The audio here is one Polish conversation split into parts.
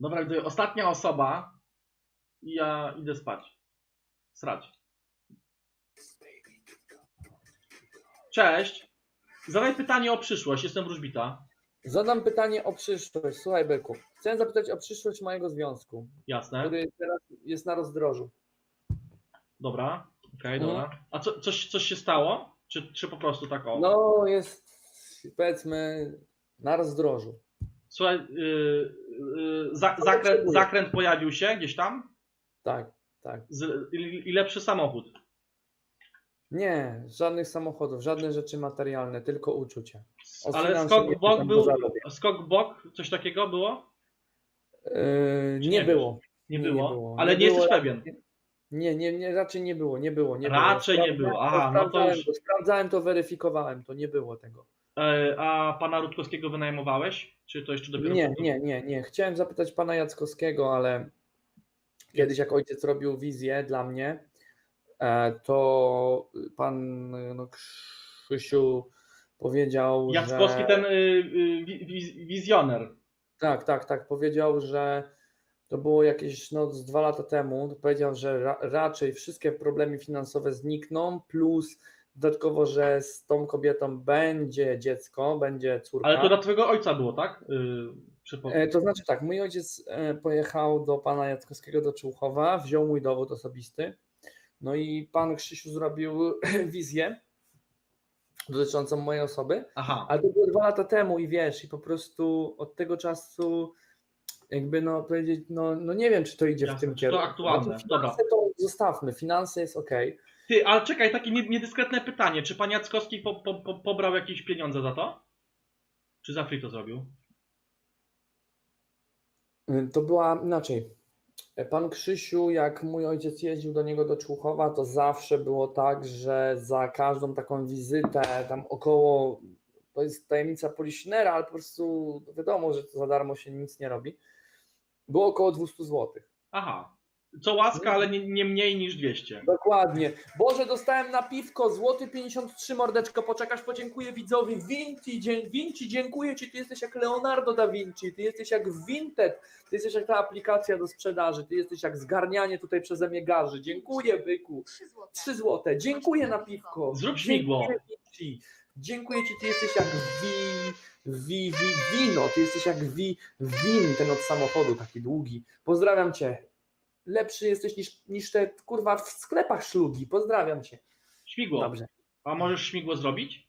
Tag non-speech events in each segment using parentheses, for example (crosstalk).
Dobra, widzę, ostatnia osoba i ja idę spać. Srać. Cześć. Zadaj pytanie o przyszłość, jestem wróżbita. Zadam pytanie o przyszłość. Słuchaj, Beku. Chcę zapytać o przyszłość mojego związku, Jasne. który teraz jest na rozdrożu. Dobra, okej, Mhm. dobra. A co, coś, coś się stało? Czy, czy po prostu tak o? No, jest powiedzmy na rozdrożu. Słuchaj, yy, yy, za, zakręt, zakręt pojawił się gdzieś tam? Tak, tak. Z, i, I lepszy samochód. Nie, żadnych samochodów, żadne rzeczy materialne, tylko uczucia. O Ale skok bok był, skok bok, coś takiego było? Yy, nie nie było. Nie Nie, było, nie było. ale Nie było jesteś pewien. Nie, nie, nie, raczej nie było, nie było. Nie Raczej było. nie było. Aha, no to już- sprawdzałem to, weryfikowałem, to nie było tego. E, A pana Rutkowskiego wynajmowałeś? Czy to jeszcze dopiero? Nie, nie, nie, nie. Chciałem zapytać pana Jackowskiego, ale kiedyś jak ojciec robił wizję dla mnie, e, to pan no, Krzysiu powiedział, Jackowski że... ten y, y, wi- wi- wizjoner. Tak, tak, tak. Powiedział, że to było jakieś no, z dwa lata temu. Powiedział, że ra raczej wszystkie problemy finansowe znikną, plus dodatkowo, że z tą kobietą będzie dziecko, będzie córka. Ale to dla twojego ojca było, tak? Y, E, To znaczy tak, mój ojciec e, pojechał do pana Jackowskiego do Człuchowa, wziął mój dowód osobisty. No i pan Krzysiu zrobił (clears throat) wizję dotyczącą mojej osoby, Aha. ale to było dwa lata temu i wiesz, i po prostu od tego czasu jakby no powiedzieć, no, no nie wiem, czy to idzie Jasne, w tym czy to kierunku. aktualne, Znaczy, dobra. finanse to zostawmy, finanse jest ok. Ty, ale czekaj, takie nie- niedyskretne pytanie. Czy pan Jackowski po, po, po, pobrał jakieś pieniądze za to? Czy za free to zrobił? To była inaczej. Pan Krzysiu, jak mój ojciec jeździł do niego do Człuchowa, to zawsze było tak, że za każdą taką wizytę, tam około, to jest tajemnica poliszynera, ale po prostu wiadomo, że to za darmo się nic nie robi, było około 200 zł. Aha. Co łaska, ale nie, nie mniej niż 200. Dokładnie. Boże, dostałem na piwko, złoty 53 mordeczko, poczekasz, podziękuję widzowi. Vinci, dzie- Vinci, dziękuję Ci, Ty jesteś jak Leonardo da Vinci, Ty jesteś jak Vinted, Ty jesteś jak ta aplikacja do sprzedaży, Ty jesteś jak zgarnianie tutaj przeze mnie garzy. Dziękuję, byku. 3 złote. 3 złote. Dziękuję na piwko. Zrób śmigło. Dziękuję Vinci. Dziękuję Ci, Ty jesteś jak wi, wi, wi, wino, Ty jesteś jak wi, win, ten od samochodu, taki długi. Pozdrawiam Cię. Lepszy jesteś niż, niż te kurwa w sklepach szlugi. Pozdrawiam Cię. Śmigło. Dobrze. A możesz śmigło zrobić?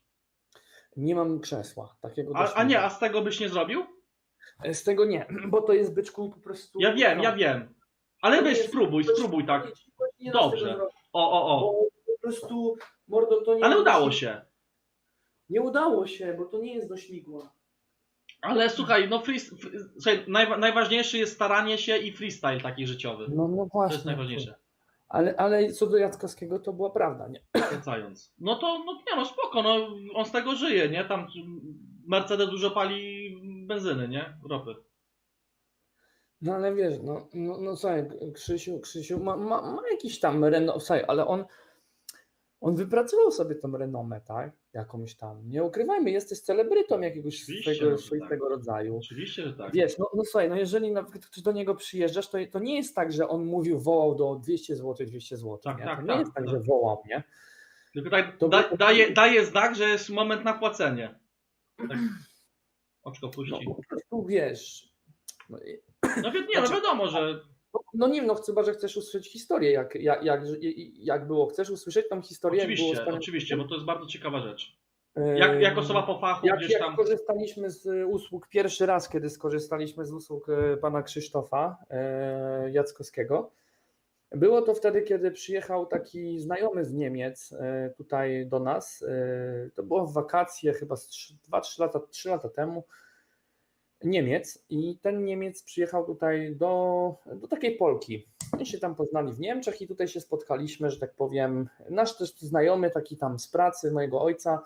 Nie mam krzesła takiego. A, a nie, a z tego byś nie zrobił? Z tego nie, (clears throat) bo to jest byczku po prostu. Ja wiem, no. ja wiem. Ale jest- spróbuj, spróbuj tak. Nie Dobrze. O, o, o. Po prostu mordo to nie. Ale udało się. Nie udało się, bo to nie jest do śmigła. Ale słuchaj, no free, słuchaj, najwa, najważniejsze jest staranie się i freestyle taki życiowy. No, no To właśnie. jest najważniejsze. Ale, ale co do Jackowskiego, to była prawda, nie? (clears throat) Wracając. No to, no nie no spoko, no on z tego żyje, nie? Tam Mercedes dużo pali benzyny, nie? Ropy. No ale wiesz, no, no, no słuchaj, Krzysiu, Krzysiu ma, ma, ma jakiś tam słuchaj, ale on, on wypracował sobie tą renomę, tak? Jakąś tam. Nie ukrywajmy, jesteś celebrytą jakiegoś Oczywiście, swego, że tak. swoistego rodzaju. Oczywiście, że tak. Wiesz, no, no słuchaj, no jeżeli ktoś do niego przyjeżdżasz, to, to nie jest tak, że on mówił, wołał do 200 zł, 200 zł. Tak, nie? tak, to nie tak, jest tak, tak. że wołał, nie? Tylko tak To da, daje, daje znak, że jest moment na płacenie. Tak. Oczko No puści. po prostu wiesz. No, i- No nie, no wiadomo, że no nie wiem, no chyba, że chcesz usłyszeć historię, jak, jak, jak, jak było. Chcesz usłyszeć tą historię, jak było oczywiście, oczywiście, bo to jest bardzo ciekawa rzecz. Jak, jak osoba po fachu Jak, gdzieś jak tam. korzystaliśmy z y, usług, pierwszy raz, kiedy skorzystaliśmy z usług y, pana Krzysztofa y, Jackowskiego, było to wtedy, kiedy przyjechał taki znajomy z Niemiec tutaj do nas. To było w wakacje chyba 2-3 lata, 3 lata temu. Niemiec i ten Niemiec przyjechał tutaj do, do takiej Polki. Oni się tam poznali w Niemczech i tutaj się spotkaliśmy, że tak powiem. Nasz też znajomy, taki tam z pracy mojego ojca,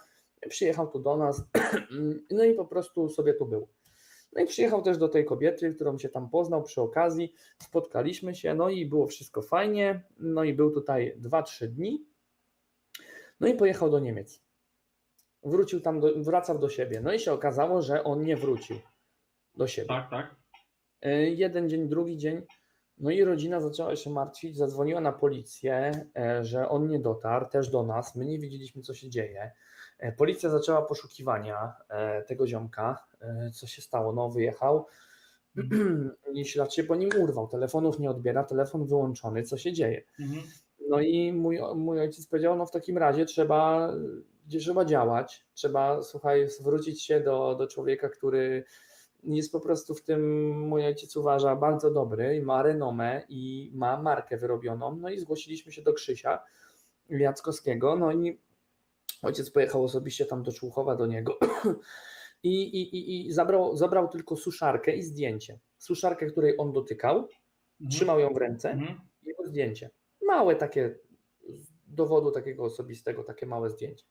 przyjechał tu do nas, (clears throat) no i po prostu sobie tu był. No i przyjechał też do tej kobiety, którą się tam poznał przy okazji, spotkaliśmy się, no i było wszystko fajnie, no i był tutaj 2-3 dni, no i pojechał do Niemiec. Wrócił tam, do, wracał do siebie, no i się okazało, że on nie wrócił do siebie. Tak, tak. E, Jeden dzień, drugi dzień. No i rodzina zaczęła się martwić, zadzwoniła na policję, e, że on nie dotarł, też do nas. My nie wiedzieliśmy, co się dzieje. E, Policja zaczęła poszukiwania tego ziomka. Co się stało? No, wyjechał. (clears throat) I ślad się po nim urwał. Telefonów nie odbiera, telefon wyłączony. Co się dzieje? Mhm. No i mój, mój ojciec powiedział, no w takim razie trzeba, trzeba działać, trzeba, słuchaj, zwrócić się do, do człowieka, który jest po prostu w tym, mój ojciec uważa, bardzo dobry, i ma renomę i ma markę wyrobioną, no i zgłosiliśmy się do Krzysia Jackowskiego, no i ojciec pojechał osobiście tam do Człuchowa do niego (clears throat) i, i, i, i zabrał, zabrał tylko suszarkę i zdjęcie. Suszarkę, której on dotykał, Mhm. trzymał ją w ręce, Mhm. jego zdjęcie. Małe takie, z dowodu takiego osobistego, takie małe zdjęcie.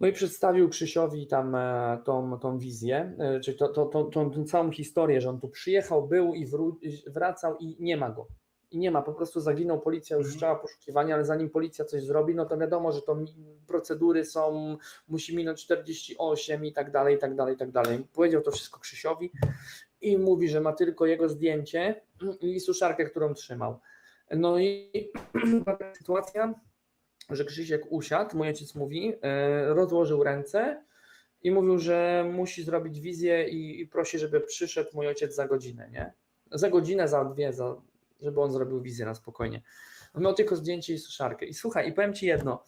No i przedstawił Krzysiowi tam e, tą, tą wizję, e, czyli to, to, to, tą, całą historię, że on tu przyjechał, był i wró- wracał i nie ma go. I nie ma, po prostu zaginął, policja już Mhm. wszczęła poszukiwania, ale zanim policja coś zrobi, no to wiadomo, że to procedury są, musi minąć 48 i tak dalej, i tak dalej, i tak dalej. Powiedział to wszystko Krzysiowi i mówi, że ma tylko jego zdjęcie i suszarkę, którą trzymał. No i (clears throat) taka sytuacja, że Krzysiek usiadł, mój ojciec mówi, e, rozłożył ręce i mówił, że musi zrobić wizję i, i prosi, żeby przyszedł mój ojciec za godzinę, nie? Za godzinę, za dwie, za, żeby on zrobił wizję na spokojnie. Miał tylko zdjęcie i suszarkę. I słuchaj, i powiem ci jedno.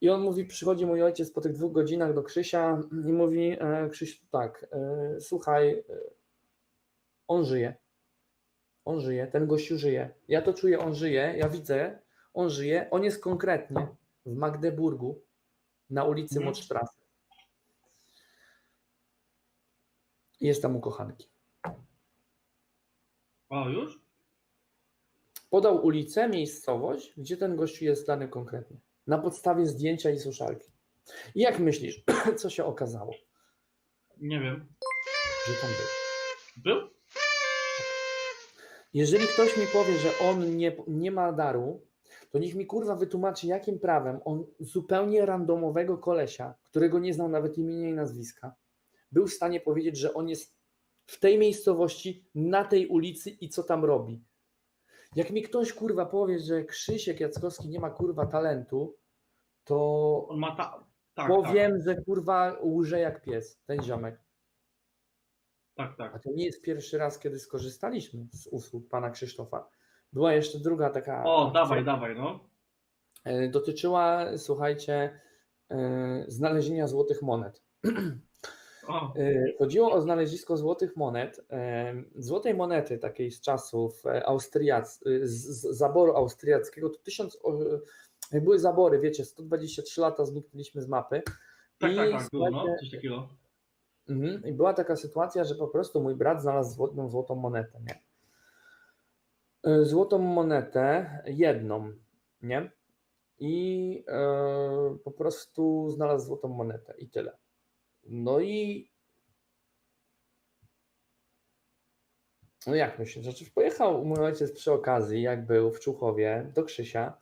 I on mówi, przychodzi mój ojciec po tych dwóch godzinach do Krzysia i mówi, e, Krzyś, tak, e, słuchaj, e, on żyje. On żyje, ten gościu żyje. Ja to czuję, on żyje, ja widzę, on żyje. On jest konkretnie w Magdeburgu na ulicy Mhm. Moczstrasse. Jest tam u kochanki. O, już? Podał ulicę, miejscowość, gdzie ten gościu jest dany konkretnie. Na podstawie zdjęcia i suszarki. I jak myślisz, (clears throat) co się okazało, Nie wiem. że tam był? Był? Jeżeli ktoś mi powie, że on nie, nie ma daru, to niech mi kurwa wytłumaczy, jakim prawem on zupełnie randomowego kolesia, którego nie znał nawet imienia i nazwiska, był w stanie powiedzieć, że on jest w tej miejscowości, na tej ulicy i co tam robi. Jak mi ktoś kurwa powie, że Krzysiek Jackowski nie ma kurwa talentu, to On ma ta... Tak, powiem, że kurwa łże jak pies, ten ziomek. tak, tak, A tak. to nie jest pierwszy raz, kiedy skorzystaliśmy z usług pana Krzysztofa. Była jeszcze druga taka. O, dawaj, dawaj, no. e, Dotyczyła, słuchajcie, e, znalezienia złotych monet. O, E, Chodziło o znalezisko złotych monet. Złotej monety takiej z czasów Austriac, z zaboru austriackiego. To tysiąc, o, jak były zabory, wiecie, 123 lata zniknęliśmy z mapy. tak, I tak, tak, było, no. Coś takiego. Mhm. I była taka sytuacja, że po prostu mój brat znalazł złotą, złotą monetę, nie? E, Złotą monetę, jedną, nie? I e, po prostu znalazł złotą monetę i tyle. No i no jak myślisz, że czy pojechał mój ojciec przy okazji, jak był w Czuchowie, do Krzysia.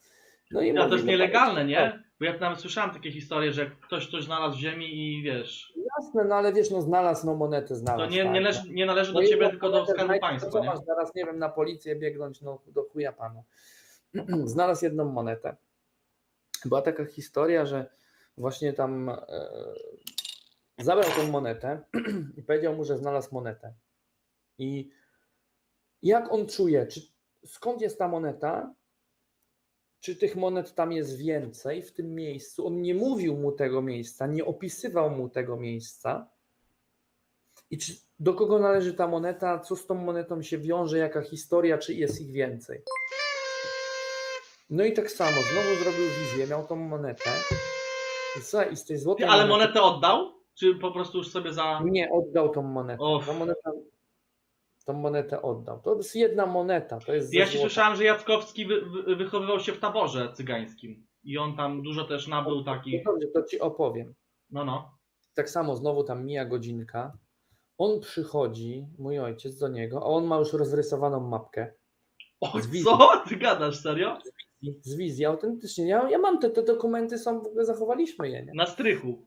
No i Ja mówi, to jest no nielegalne, no, nie? Bo ja nawet słyszałem takie historie, że ktoś coś znalazł w ziemi i wiesz, Jasne, no ale wiesz, no znalazł, no monetę znalazł. to nie, tak, nie, no. leży, nie należy do No ciebie, tylko do skarbu państwa, to co nie? masz zaraz, nie wiem, na policję biegnąć, no do chuja pana. (clears throat) Znalazł jedną monetę. Była taka historia, że właśnie tam e, zabrał tą monetę (clears throat) i powiedział mu, że znalazł monetę. I jak on czuje, czy, skąd jest ta moneta? Czy tych monet tam jest więcej w tym miejscu? On nie mówił mu tego miejsca, nie opisywał mu tego miejsca. I czy, do kogo należy ta moneta? Co z tą monetą się wiąże? Jaka historia? Czy jest ich więcej? No i tak samo, znowu zrobił wizję, miał tą monetę. I słuchaj, i z tej złotej ale monety- monetę oddał? Czy po prostu już sobie za... Nie, oddał tą monetę. Ta moneta, tą monetę oddał. To jest jedna moneta. To jest Ja się złota. słyszałem, że Jackowski wy, wy, wychowywał się w taborze cygańskim. I on tam dużo też nabył takich... No dobrze, to ci opowiem. No, no. Tak samo znowu tam mija godzinka. On przychodzi, mój ojciec do niego, a on ma już rozrysowaną mapkę. O, Z wizji. co? Ty gadasz, serio? I Z wizji autentycznie. Ja, ja mam te, te dokumenty, są w ogóle zachowaliśmy je. Nie? Na strychu.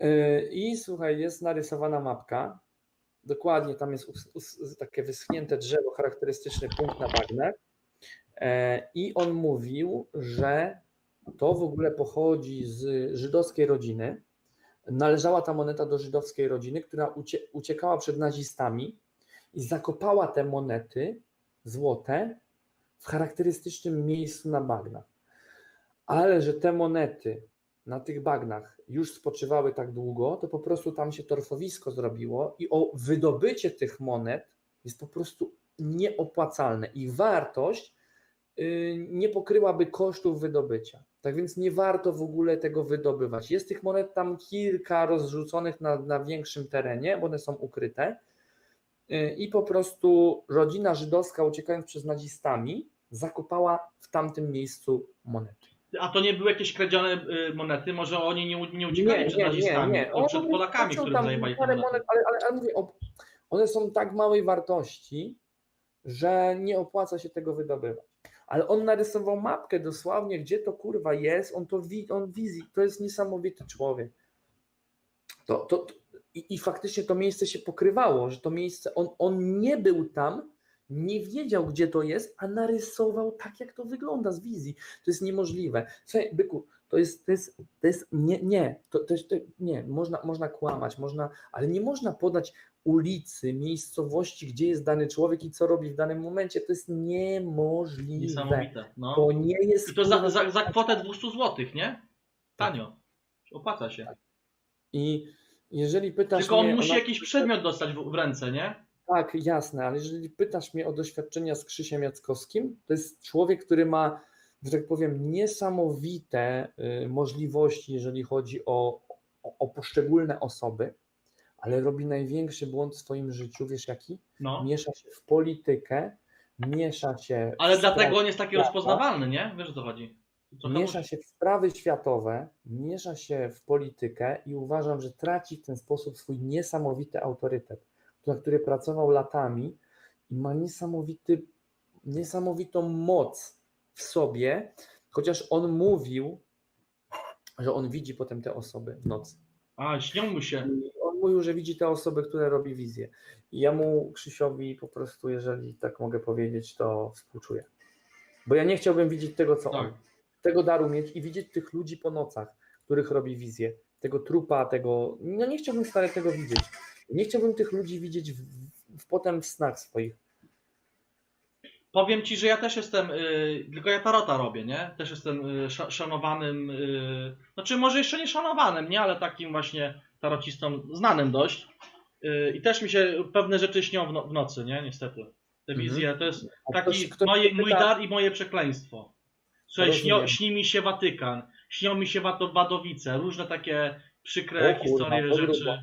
Yy, I słuchaj, jest narysowana mapka. Dokładnie tam jest takie wyschnięte drzewo, charakterystyczny punkt na bagnach. E, I on mówił, że to w ogóle pochodzi z żydowskiej rodziny. Należała ta moneta do żydowskiej rodziny, która ucie, uciekała przed nazistami i zakopała te monety złote w charakterystycznym miejscu na bagnach. Ale że te monety na tych bagnach już spoczywały tak długo, to po prostu tam się torfowisko zrobiło i o wydobycie tych monet jest po prostu nieopłacalne. Ich wartość y, nie pokryłaby kosztów wydobycia. Tak więc nie warto w ogóle tego wydobywać. Jest tych monet tam kilka rozrzuconych na, na większym terenie, bo one są ukryte. Y, I po prostu rodzina żydowska, uciekając przed nazistami, zakopała w tamtym miejscu monety. A to nie były jakieś kradzione y, monety? Może oni nie, nie uciekali Nie, przed nie, nazistami, nie, nie. tylko przed Polakami, tam zajebali parę monet, ale, ale, ale mówię, o, one są tak małej wartości, że nie opłaca się tego wydobywać. Ale on narysował mapkę dosłownie, gdzie to kurwa jest, on to wi, on wizji, to jest niesamowity człowiek. To, to, to, i, I faktycznie to miejsce się pokrywało, że to miejsce, on, on nie był tam, nie wiedział, gdzie to jest, a narysował tak, jak to wygląda z wizji. To jest niemożliwe. Słuchaj, byku, to jest, to jest, to jest nie, nie, to, to, jest- to, nie, można, można kłamać, można, ale nie można podać ulicy, miejscowości, gdzie jest dany człowiek i co robi w danym momencie. To jest niemożliwe. Niesamowite. No. To nie jest. I to za, za, za kwotę 200 zł, nie? Tanio. Opłaca się. I jeżeli pytasz Tylko on mnie musi na- jakiś przedmiot dostać w, w ręce, nie? Tak, jasne, ale jeżeli pytasz mnie o doświadczenia z Krzysiem Jackowskim, to jest człowiek, który ma, że tak powiem, niesamowite y, możliwości, jeżeli chodzi o, o, o poszczególne osoby, ale robi największy błąd w swoim życiu, wiesz jaki? No. Miesza się w politykę, miesza się Ale dlatego on jest taki świata, rozpoznawalny, nie? Wiesz o co chodzi? Trochę Miesza się w sprawy światowe, miesza się w politykę i uważam, że traci w ten sposób swój niesamowity autorytet, na który pracował latami i ma niesamowity, niesamowitą moc w sobie, chociaż on mówił, że on widzi potem te osoby w nocy. A, śnią mu się. On mówił, że widzi te osoby, które robi wizję. I ja mu, Krzysiowi, po prostu, jeżeli tak mogę powiedzieć, to współczuję. Bo ja nie chciałbym widzieć tego, co on Tak. tego daru mieć i widzieć tych ludzi po nocach, których robi wizję, tego trupa, tego. No nie chciałbym stale tego widzieć. Nie chciałbym tych ludzi widzieć w, w, potem w snach swoich. Powiem ci, że ja też jestem, y, tylko ja tarota robię, nie? Też jestem y, sza, szanowanym, y, znaczy może jeszcze nie szanowanym, nie? Ale takim właśnie tarocistą znanym dość. Y, I też mi się pewne rzeczy śnią w, no, w nocy, nie? Niestety. Te Mhm. wizje to jest taki ktoś- ktoś moje, pyta- mój dar i moje przekleństwo. Słuchaj, Rozumiem. śni mi się Watykan, śnią mi się Wadowice, różne takie przykre O kurwa, historie, to grubo.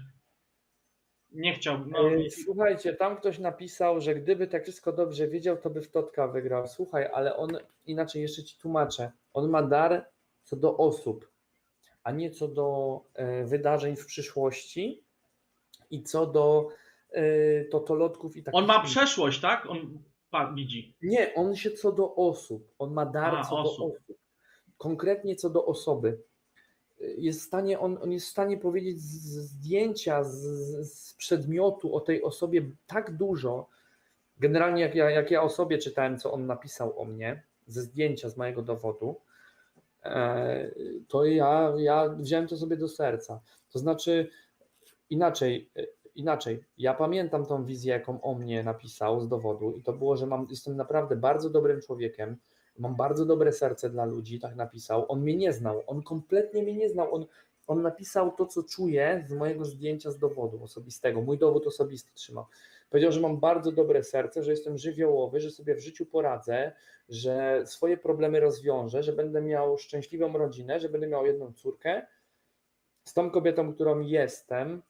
Nie chciałbym. No, E, Słuchajcie, tam ktoś napisał, że gdyby tak wszystko dobrze wiedział, to by w Totka wygrał. Słuchaj, ale on inaczej jeszcze ci tłumaczę. On ma dar co do osób, a nie co do e, wydarzeń w przyszłości i co do e, totolotków i takich on ma przeszłość, tak? On widzi. Nie, on się co do osób. On ma dar A, co osób. do osób. Konkretnie co do osoby. Jest w stanie, on, on jest w stanie powiedzieć z zdjęcia, z, z przedmiotu o tej osobie tak dużo. Generalnie, jak ja, jak ja o sobie czytałem, co on napisał o mnie, ze zdjęcia, z mojego dowodu, e, to ja, ja wziąłem to sobie do serca. To znaczy, inaczej, inaczej. Ja pamiętam tą wizję, jaką o mnie napisał z dowodu, i to było, że mam, jestem naprawdę bardzo dobrym człowiekiem. Mam bardzo dobre serce dla ludzi, tak napisał. On mnie nie znał, on kompletnie mnie nie znał. On, on napisał to, co czuję z mojego zdjęcia z dowodu osobistego. Mój dowód osobisty trzymał. Powiedział, że mam bardzo dobre serce, że jestem żywiołowy, że sobie w życiu poradzę, że swoje problemy rozwiążę, że będę miał szczęśliwą rodzinę, że będę miał jedną córkę. Z tą kobietą, którą jestem,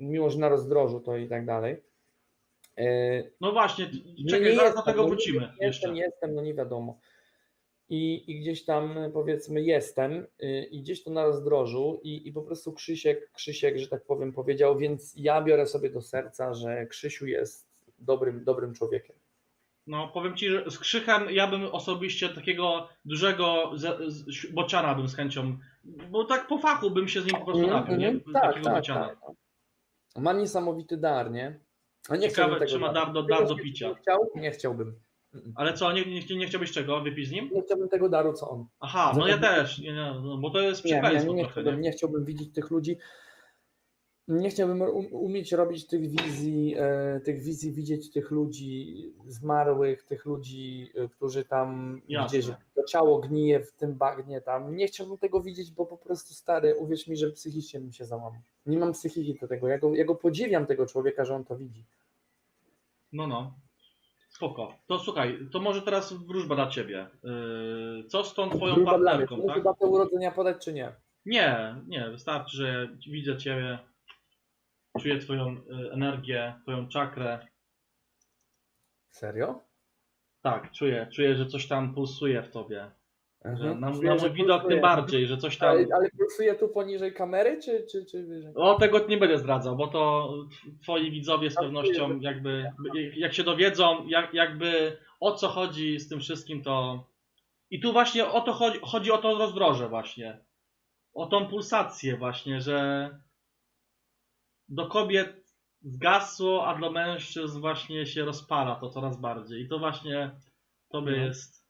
mimo że na rozdrożu to i tak dalej. E, No właśnie, nie, czekaj, nie zaraz do tego no wrócimy Nie jeszcze. jestem, jestem, no nie wiadomo. I, I gdzieś tam powiedzmy jestem y, i gdzieś to na rozdrożu i, i po prostu Krzysiek, Krzysiek, że tak powiem, powiedział, więc ja biorę sobie do serca, że Krzysiu jest dobrym, dobrym człowiekiem. No powiem ci, że z Krzychem ja bym osobiście takiego dużego z, z, bociana bym z chęcią, bo tak po fachu bym się z nim po prostu napił, nie? Mhm, tak, Takiego tak, bociana. tak. Ma niesamowity dar, nie? A nie Ciekawe, tego czy ma dar do, dar do picia. Nie, chciał, nie chciałbym. Ale co, nie, nie, nie chciałbyś czego? Wypić z nim? Nie chciałbym tego daru, co on. Aha, no ja Zapewne- też, nie, nie, no, bo to jest Nie, nie, nie, chciałbym, nie? nie chciałbym widzieć tych ludzi. Nie chciałbym um, umieć robić tych wizji, e, tych wizji, widzieć tych ludzi zmarłych, tych ludzi, e, którzy tam Jasne. gdzieś to ciało gnije w tym bagnie tam. Nie chciałbym tego widzieć, bo po prostu stary, uwierz mi, że psychicznie bym się załamał. Nie mam psychiki do tego. Ja go, ja go podziwiam tego człowieka, że on to widzi. No, no. Spoko. To słuchaj, to może teraz wróżba dla ciebie. Yy, co z tą twoją Gruba dla mnie. partnerką, tak? urodzenia podać, czy nie? Nie, nie, wystarczy, że widzę ciebie, czuję twoją y, energię, twoją czakrę. Serio? Tak, czuję, czuję, że coś tam pulsuje w tobie. Że Mhm. na, Czuję, na że mój widok pulsuje. tym bardziej, że coś tam... Ale, ale pulsuje tu poniżej kamery, czy, czy, czy wyżej? O, tego nie będę zdradzał, bo to twoi widzowie z pewnością jakby, jak się dowiedzą, jak, jakby o co chodzi z tym wszystkim, to... I tu właśnie o to chodzi, chodzi o to rozdroże właśnie. O tą pulsację właśnie, że do kobiet zgasło, a dla mężczyzn właśnie się rozpala to coraz bardziej. I to właśnie to by Mhm. jest...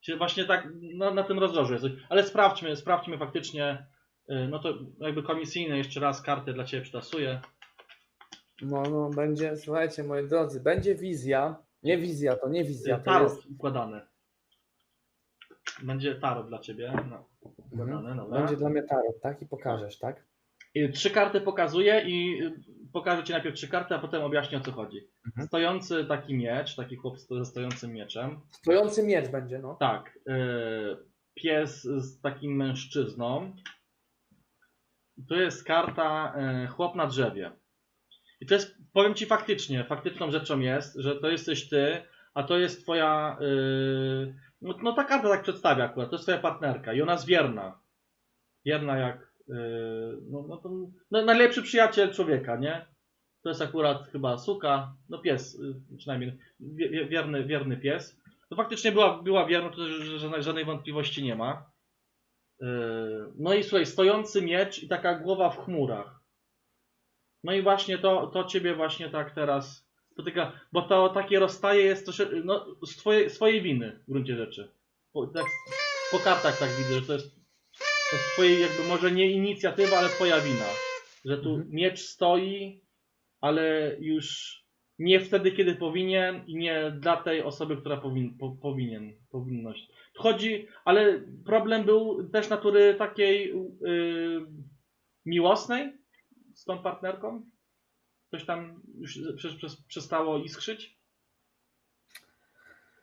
Się właśnie tak na, na tym rozdrożu jest. Ale sprawdźmy, sprawdźmy faktycznie Y, No to jakby komisyjne jeszcze raz kartę dla Ciebie przytasuję. No, no, będzie, słuchajcie, moi drodzy, będzie wizja. Nie wizja, to nie wizja, to Tarot jest. układany. Będzie tarot dla Ciebie. No, układany, Mhm. Będzie dla mnie tarot, tak? I pokażesz, tak? I Trzy karty pokazuję i y, pokażę Ci najpierw trzy karty, a potem objaśnię o co chodzi. Mhm. Stojący taki miecz, taki chłop ze stojącym mieczem. Stojący miecz będzie, no. Tak. y, Pies z takim mężczyzną. Tu jest karta y, chłop na drzewie. I to jest, powiem Ci faktycznie, faktyczną rzeczą jest, że to jesteś Ty, a to jest Twoja, y, no, no ta karta tak przedstawia akurat, to jest Twoja partnerka i ona jest wierna. Wierna jak, y, no, no, to, no najlepszy przyjaciel człowieka, nie? To jest akurat chyba suka, no pies y, przynajmniej, wie- wierny, wierny pies. No faktycznie była, była wierna, to że, żadnej wątpliwości nie ma. Yy, No i słuchaj, stojący miecz i taka głowa w chmurach. No i właśnie to, to ciebie właśnie tak teraz spotyka, bo to takie rozstaje jest troszeczkę, no, z twojej, swojej winy w gruncie rzeczy. Po, tak, po kartach tak widzę, że to jest, to jest twojej jakby może nie inicjatywa, ale twoja wina. Że tu Mhm. miecz stoi, ale już nie wtedy, kiedy powinien i nie dla tej osoby, która powin, po, powinien, powinność. Chodzi, ale problem był też natury takiej yy, miłosnej z tą partnerką? Coś tam już przestało iskrzyć?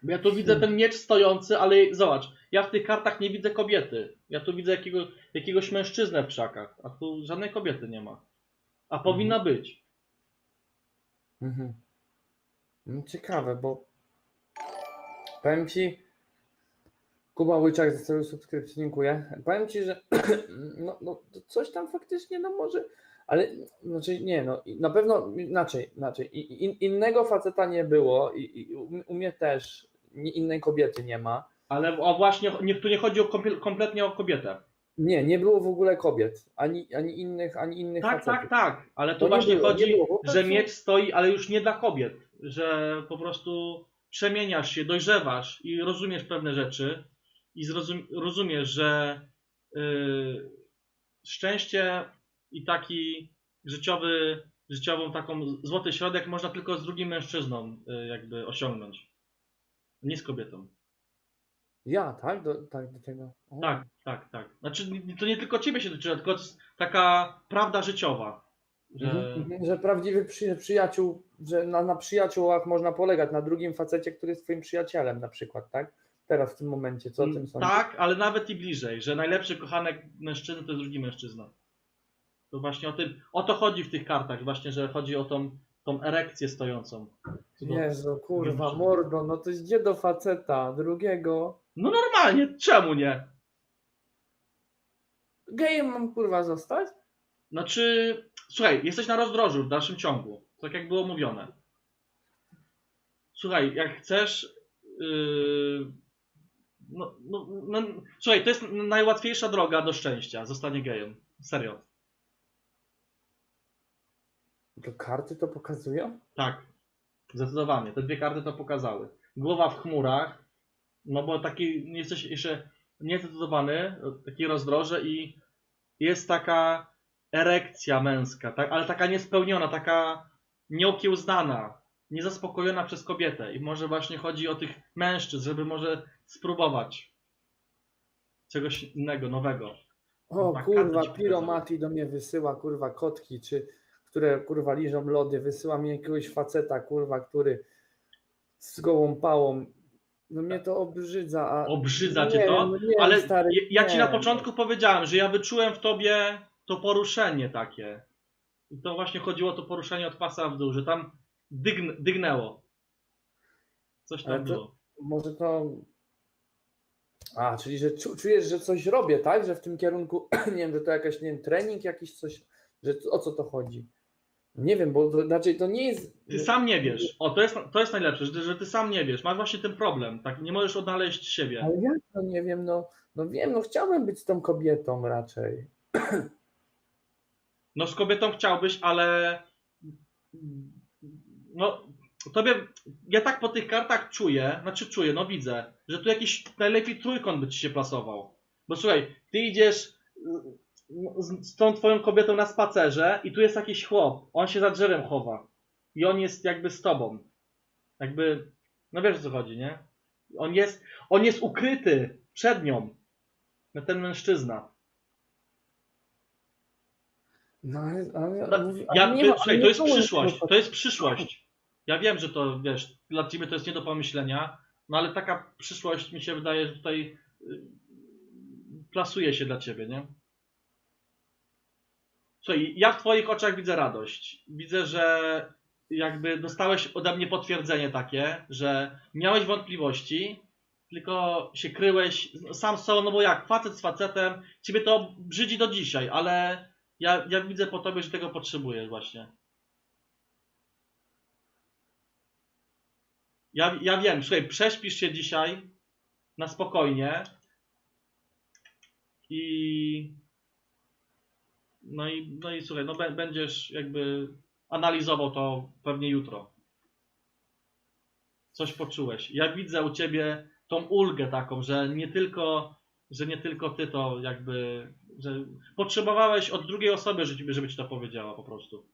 Ja tu widzę ten miecz stojący, ale zobacz, ja w tych kartach nie widzę kobiety. Ja tu widzę jakiego, jakiegoś mężczyznę w krzakach, a tu żadnej kobiety nie ma. A powinna być. Mhm. No, ciekawe, bo powiem Ci, Kuba Łyczak za cały subskrypcję, dziękuję. Powiem Ci, że (clears throat) no, no, coś tam faktycznie, no może, ale znaczy nie, no na pewno inaczej, inaczej. In, innego faceta nie było i, i u, mnie też innej kobiety nie ma. Ale o właśnie, nie, tu nie chodzi o kompletnie o kobietę. Nie, nie było w ogóle kobiet, ani, ani innych, ani innych Tak, facetów. tak, tak. Ale To tu właśnie było, chodzi, było, że miecz stoi, ale już nie dla kobiet. Że po prostu przemieniasz się, dojrzewasz i rozumiesz pewne rzeczy i zrozum, rozumiesz, że yy, szczęście i taki życiowy, życiową taką złoty środek można tylko z drugim mężczyzną yy, jakby osiągnąć. Nie z kobietą. Ja, tak? Do, tak, do tego. O. Tak, tak, tak. Znaczy to nie tylko ciebie się dotyczy, tylko jest taka prawda życiowa. Że... Mhm, mhm, Że prawdziwy przy, przyjaciół, że na, na przyjaciołach można polegać, na drugim facecie, który jest twoim przyjacielem na przykład, tak? Teraz w tym momencie, co o tym sądzisz? Tak, ale nawet i bliżej, że najlepszy kochanek mężczyzny to jest drugi mężczyzna. To właśnie o tym, o to chodzi w tych kartach, właśnie, że chodzi o tą, tą erekcję stojącą. No, Jezu, kurwa, Wiem, że- mordo, no to idzie do faceta, drugiego. No normalnie, czemu nie? Gejem mam kurwa zostać? Znaczy, słuchaj, jesteś na rozdrożu w dalszym ciągu, tak jak było mówione. Słuchaj, jak chcesz, yy, no, no, no, słuchaj, to jest najłatwiejsza droga do szczęścia, zostanie gejem. Serio. To karty to pokazują? Tak, zdecydowanie. Te dwie karty to pokazały. Głowa w chmurach, no bo taki jesteś jeszcze niezdecydowany, taki rozdroże i jest taka erekcja męska, tak, ale taka niespełniona, taka nieokiełznana, niezaspokojona przez kobietę. I może właśnie chodzi o tych mężczyzn, żeby może spróbować czegoś innego, nowego. O Tak, kurwa, Piromati do mnie wysyła kurwa kotki, czy które kurwa liżą lody, wysyła mi jakiegoś faceta, kurwa, który z gołą pałą. No mnie to obrzydza. A... Obrzydza nie, cię to? no nie, Ale stary, ja, ja ci na nie. początku powiedziałem, że ja wyczułem w tobie to poruszenie takie. I to właśnie chodziło o to poruszenie od pasa w dół, że tam dygn, dygnęło. Coś tam to- było. Może to. A, czyli że czu, czujesz, że coś robię, tak? Że w tym kierunku, (clears throat) nie wiem, że to jakaś, nie wiem, trening jakiś, coś, że o co to chodzi? Nie wiem, bo to, znaczy to nie jest. Ty sam nie wiesz. O, to jest, to jest najlepsze, że, że ty sam nie wiesz. Masz właśnie ten problem. Tak, nie możesz odnaleźć siebie. Ale jak to nie wiem, no, no wiem, no chciałbym być z tą kobietą raczej. (clears throat) No z kobietą chciałbyś, ale no tobie, ja tak po tych kartach czuję, znaczy czuję, no widzę, że tu jakiś najlepiej trójkąt by ci się plasował. Bo słuchaj, ty idziesz z, z tą twoją kobietą na spacerze i tu jest jakiś chłop, on się za drzewem chowa i on jest jakby z tobą. Jakby, no wiesz o co chodzi, nie? On jest, on jest ukryty przed nią, no ten mężczyzna. No ale, ale, No, ale Ja, nie to, słuchaj, to jest przyszłość. To jest przyszłość. Ja wiem, że to wiesz, dla ciebie to jest nie do pomyślenia, no ale taka przyszłość mi się wydaje, że tutaj y, plasuje się dla ciebie, nie? Słuchaj, ja w twoich oczach widzę radość. Widzę, że jakby dostałeś ode mnie potwierdzenie takie, że miałeś wątpliwości, tylko się kryłeś sam z sobą, no bo jak, facet z facetem, ciebie to brzydzi do dzisiaj, ale ja, ja widzę po tobie, że tego potrzebujesz właśnie. Ja, ja wiem, słuchaj, prześpisz się dzisiaj na spokojnie i no i, no i słuchaj, no bę- będziesz jakby analizował to pewnie jutro. Coś poczułeś. Ja widzę u ciebie tą ulgę taką, że nie tylko, że nie tylko ty to jakby, że potrzebowałeś od drugiej osoby, żeby ci to powiedziała po prostu.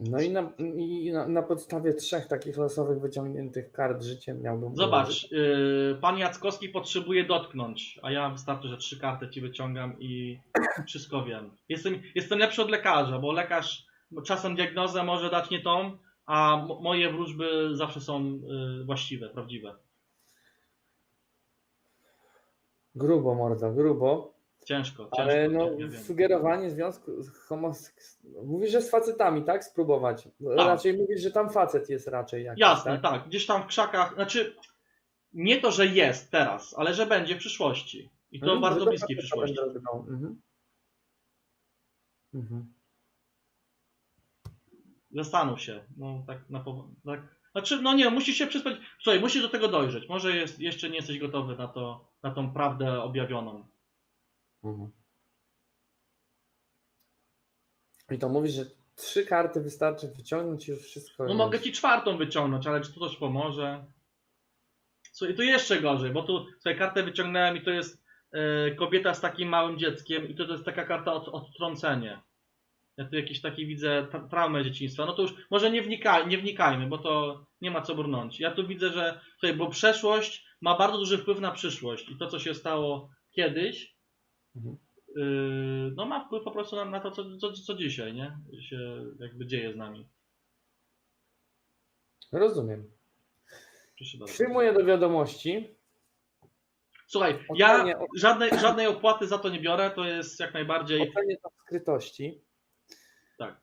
No i na, i na, na podstawie trzech takich losowych wyciągniętych kart życiem miałbym. Zobacz, yy, pan Jackowski potrzebuje dotknąć, a ja wystarczy, że trzy karty ci wyciągam i wszystko wiem. Jestem, jestem lepszy od lekarza, bo lekarz czasem diagnozę może dać nie tą, a mo- moje wróżby zawsze są yy, właściwe, prawdziwe. Grubo, mordo, grubo. Ciężko, ciężko. Ale no, sugerowanie związku z homoseks... Mówisz, że z facetami, tak? Spróbować. Raczej mówisz, że tam facet jest raczej jakiś, Jasne, tak? tak. Gdzieś tam w krzakach, znaczy nie to, że jest teraz, ale że będzie w przyszłości. I to Mhm, bardzo bliskiej przyszłości. drgnął. Mhm. Mhm. Zastanów się. No tak na powo- tak. Znaczy, no nie, musisz się przyspać. Słuchaj, musisz do tego dojrzeć. Może jest, jeszcze nie jesteś gotowy na to, na tą prawdę objawioną. Mhm. I to mówisz, że trzy karty wystarczy wyciągnąć i już wszystko. No jest. mogę ci czwartą wyciągnąć, ale czy to coś pomoże? Słuchaj, tu jeszcze gorzej, bo tu słuchaj, kartę wyciągnąłem i to jest e, kobieta z takim małym dzieckiem i to, to jest taka karta od, odtrącenie. Ja tu jakiś taki widzę tra traumę dzieciństwa. No to już może nie, wnikaj, nie wnikajmy, bo to nie ma co brnąć. Ja tu widzę, że słuchaj, bo przeszłość ma bardzo duży wpływ na przyszłość i to, co się stało kiedyś, Mhm. yy, no ma wpływ po prostu na, na to, co, co, co dzisiaj, nie? Się jakby dzieje z nami. Rozumiem. Proszę bardzo. Przyjmuję do wiadomości. Słuchaj, ja Ocenię- żadnej, żadnej opłaty za to nie biorę, to jest jak najbardziej. Ocenię to w skrytości. Tak.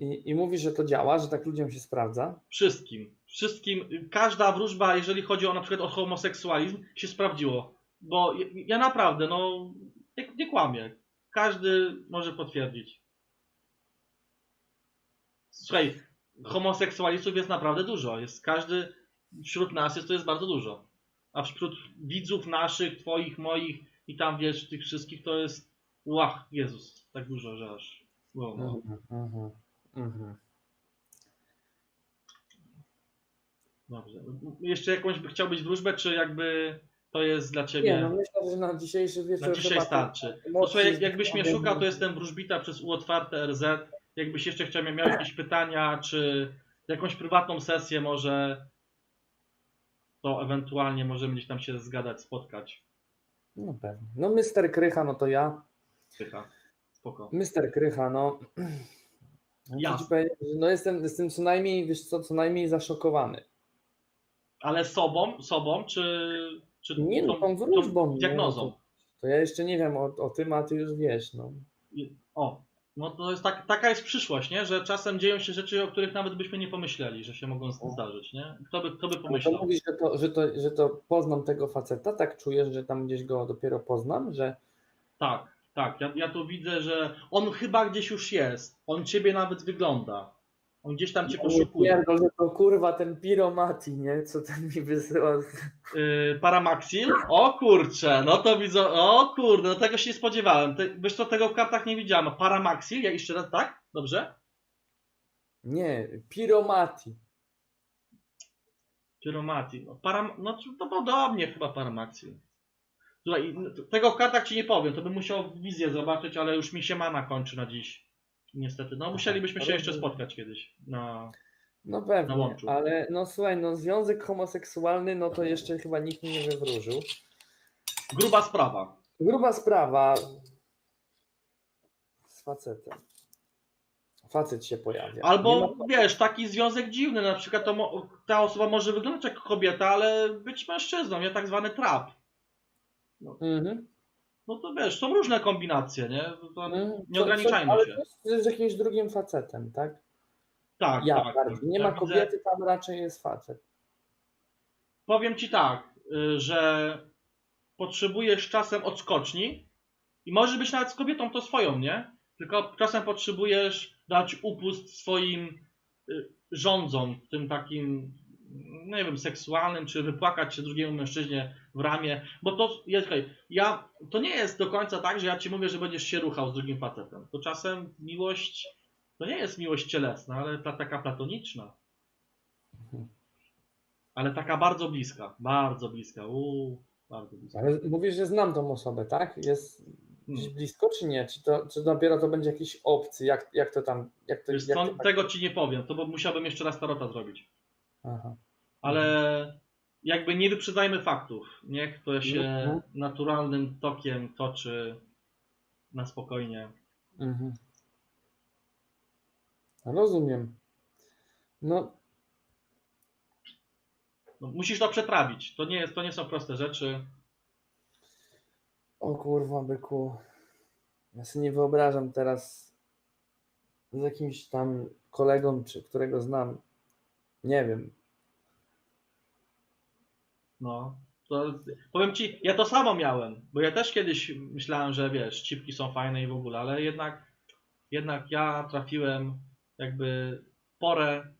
I, I mówisz, że to działa, że tak ludziom się sprawdza. Wszystkim. Wszystkim. Każda wróżba, jeżeli chodzi o na przykład o homoseksualizm, się sprawdziło. Bo ja, ja naprawdę, no, nie, nie kłamię. Każdy może potwierdzić. Słuchaj, homoseksualistów jest naprawdę dużo. Jest każdy wśród nas jest to jest bardzo dużo. A wśród widzów naszych, twoich, moich i tam wiesz, tych wszystkich to jest. Łach, Jezus, tak dużo, że aż. No. Mhm, mhm, mhm. Dobrze. Jeszcze jakąś by chciałbyś wróżbę, czy jakby to jest dla ciebie. Nie, no myślę, że na dzisiejszy wieczór Na dzisiaj chyba starczy. No, słuchaj, jak, jakbyś mnie szukał, to jestem wróżbita przez U otwarte RZ. Jakbyś jeszcze chciał, miał jakieś pytania, czy jakąś prywatną sesję może, to ewentualnie możemy gdzieś tam się zgadać, spotkać. No pewnie. No Mister Krycha, no to ja. Pycha. Spoko. Mister Krycha, no. Że no jestem, jestem co najmniej, wiesz co, co najmniej zaszokowany. Ale sobą, sobą, czy, czy Nie no, tą wróżbą. nie, diagnozą? No, to, to ja jeszcze nie wiem o, o tym, a ty już wiesz, no. O, no to jest tak, taka jest przyszłość, nie? Że czasem dzieją się rzeczy, o których nawet byśmy nie pomyśleli, że się mogą zdarzyć, nie? Kto by, kto by Ale to pomyślał? mówisz, że to, że, to, że to poznam tego faceta, tak czujesz, że tam gdzieś go dopiero poznam, że Tak, tak. Ja, ja tu widzę, że on chyba gdzieś już jest. On ciebie nawet wygląda. On gdzieś tam cię poszukuje. pierdol, że to kurwa ten piromati, nie? Co ten mi wysyła. Yy, Paramaxil? O kurczę, no to widzę. O kurde, no tego się nie spodziewałem. Te, wiesz co, tego w kartach nie widziałem. Paramaxil? Ja jeszcze raz, tak? Dobrze? Nie, piromati. Pyromati. No, param, no to podobnie chyba Paramaxil. Słuchaj, no, tego w kartach ci nie powiem, to bym musiał wizję zobaczyć, ale już mi się mana kończy na dziś. Niestety. No musielibyśmy się jeszcze spotkać kiedyś. No. No Na pewnie, łączu. ale no słuchaj, no związek homoseksualny, no to jeszcze chyba nikt mi nie wywróżył. Gruba sprawa. Gruba sprawa z facetem. Facet się pojawia. Albo ma- wiesz, taki związek dziwny, na przykład to mo- ta osoba może wyglądać jak kobieta, ale być mężczyzną, nie tak zwany trap. Mhm. No to wiesz, są różne kombinacje, nie? To Mhm. nie Co- ograniczajmy co- ale się. to jest z jakimś drugim facetem, tak? Tak, Ja tak. bardziej. Nie Ja ma widzę- kobiety, tam raczej jest facet. Powiem ci tak, y, że potrzebujesz czasem odskoczni i może być nawet z kobietą to swoją, nie? Tylko czasem potrzebujesz dać upust swoim y, rządzom, tym takim, nie wiem, seksualnym, czy wypłakać się drugiemu mężczyźnie w ramię, bo to, jest, słuchaj, ja, to nie jest do końca tak, że ja ci mówię, że będziesz się ruchał z drugim facetem. To czasem miłość, to nie jest miłość cielesna, ale ta taka platoniczna. Mhm. Ale taka bardzo bliska, bardzo bliska, uuu, bardzo bliska. Ale mówisz, że znam tą osobę, tak? Jest Hmm. blisko, czy nie? Czy, to, czy dopiero to będzie jakiś obcy? Jak, jak to tam. Jak to, Wiesz jak to tego ci nie powiem, to bo musiałbym jeszcze raz tarota zrobić. Aha. Ale jakby nie wyprzedzajmy faktów. Niech to się Mhm. naturalnym tokiem toczy na spokojnie. Mhm. Rozumiem. No, No, musisz to przetrawić. To nie, jest, to nie są proste rzeczy. o kurwa, byku. Ja sobie nie wyobrażam teraz z jakimś tam kolegą, czy którego znam. Nie wiem. No. To, powiem ci, ja to samo miałem, bo ja też kiedyś myślałem, że wiesz, cipki są fajne i w ogóle, ale jednak, jednak ja trafiłem jakby porę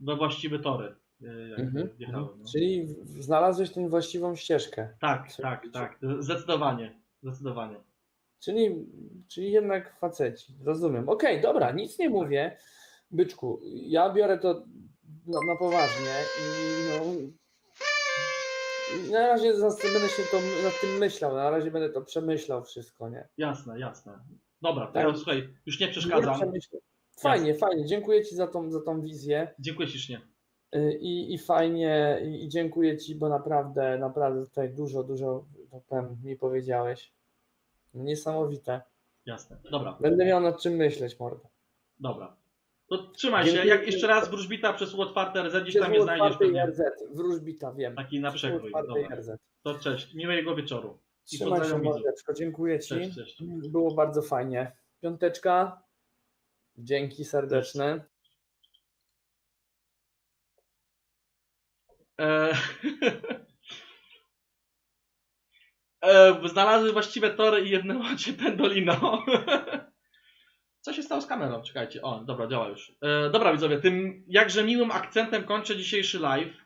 we właściwe tory. y, Mhm. wjechałem, Mhm. no. Czyli znalazłeś tę właściwą ścieżkę. Tak, tak, tak. Zdecydowanie. Zdecydowanie. Czyli, czyli jednak faceci. Rozumiem. Okej, dobra, nic nie mówię. Byczku, ja biorę to na, na poważnie i no. i Na razie zas- będę się to, nad tym myślał, na razie będę to przemyślał wszystko, nie? Jasne, jasne. Dobra, to Tak. słuchaj, już nie przeszkadzam. przemyślę. Fajnie, fajnie. Dziękuję Ci za tą, za tą wizję Dziękuję ślicznie. y, i, i fajnie i, i dziękuję Ci, bo naprawdę, naprawdę tutaj dużo, dużo tak powiem, mi powiedziałeś. Niesamowite. Jasne. Dobra, Będę miał nad czym myśleć, mordo. dobra. To trzymaj się. Jak jeszcze raz wróżbita przez otwarte RZ, gdzieś tam mnie znajdziesz. RZ, wróżbita, wiem. Taki na przekrój. Dobra. To cześć. Miłego wieczoru. I Trzymaj się, mordeczko, dziękuję Ci. Cześć, cześć. Było bardzo fajnie. Piąteczka. Dzięki serdeczne. E... (laughs) e, znalazły właściwe tory i jednęło cię pendolino. (laughs) Co się stało z kamerą? Czekajcie. O, dobra, działa już. E, dobra, widzowie, tym jakże miłym akcentem kończę dzisiejszy live.